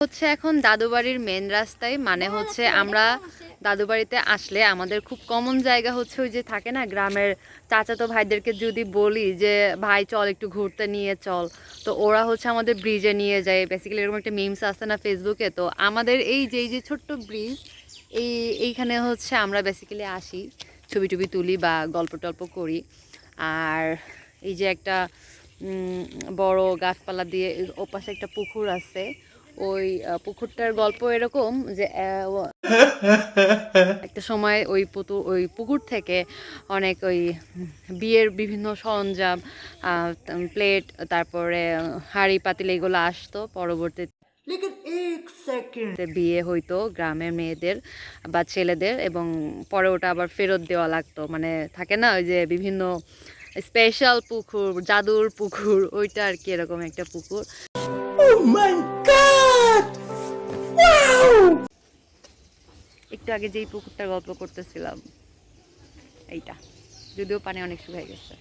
হচ্ছে এখন দাদুবাড়ির মেন রাস্তায় মানে হচ্ছে আমরা দাদুবাড়িতে আসলে আমাদের খুব কমন জায়গা হচ্ছে ওই যে থাকে না গ্রামের চাচাতো ভাইদেরকে যদি বলি যে ভাই চল একটু ঘুরতে নিয়ে চল। তো ওরা হচ্ছে আমাদের ব্রিজে নিয়ে যায়। বেসিক্যালি এরকম একটা মিমস আছে না ফেসবুকে তো আমাদের এই যে যে ছোট্ট ব্রিজ এই এইখানে হচ্ছে আমরা বেসিক্যালি আসি ছবি টবি তুলি বা গল্প টল্প করি। আর এই যে একটা বড় গাছপালা দিয়ে ওপাশে একটা পুকুর আছে। ওই পুকুরটার গল্প এরকম যে একটা সময় ওই পুতু ওই পুকুর থেকে অনেক ওই বিয়ের বিভিন্ন সরঞ্জাম প্লেট তারপরে হাঁড়ি পাতিল এগুলো আসতো পরবর্তীতে বিয়ে হইতো গ্রামের মেয়েদের বা ছেলেদের এবং পরে ওটা আবার ফেরত দেওয়া লাগতো। মানে থাকে না ওই যে বিভিন্ন স্পেশাল পুকুর জাদুর পুকুর ওইটা আর কি এরকম একটা পুকুর। oh একটু আগে যেই পুকুরটার গল্প করতেছিলাম এইটা। যদিও পানি অনেক শুকিয়ে গেছে।